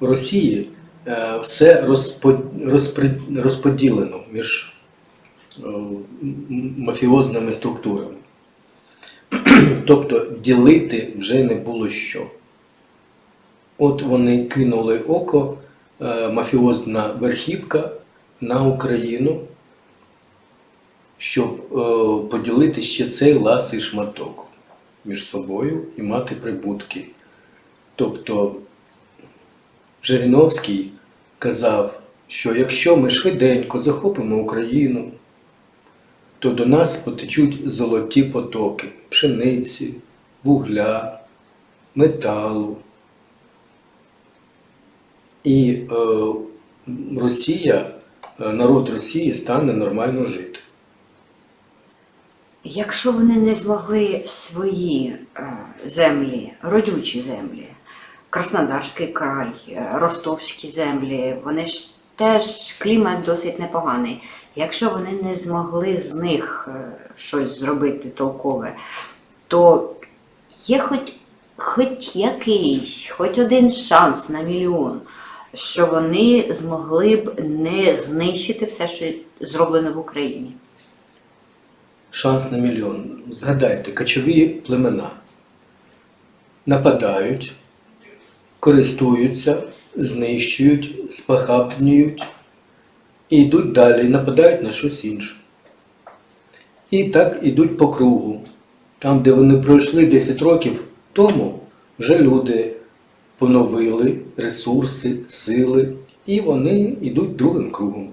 Росії е, все розподілено між е, мафіозними структурами. Тобто ділити вже не було що. От вони кинули око, е, мафіозна верхівка на Україну, щоб поділити ще цей ласий шматок між собою і мати прибутки. Тобто Жириновський казав, що якщо ми швиденько захопимо Україну, то до нас потечуть золоті потоки пшениці, вугля, металу. І е, Росія, е, народ Росії стане нормально жити. Якщо вони не змогли свої е, землі, родючі землі, Краснодарський край, е, Ростовські землі, вони ж теж клімат досить непоганий. Якщо вони не змогли з них е, щось зробити толкове, то є хоч, хоч якийсь, хоч один шанс на мільйон, що вони змогли б не знищити все, що зроблено в Україні. Шанс на мільйон. Згадайте, кочові племена нападають, користуються, знищують, спахапнюють, і йдуть далі, нападають на щось інше. І так йдуть по кругу. Там, де вони пройшли 10 років тому, вже люди поновили ресурси, сили, і вони йдуть другим кругом.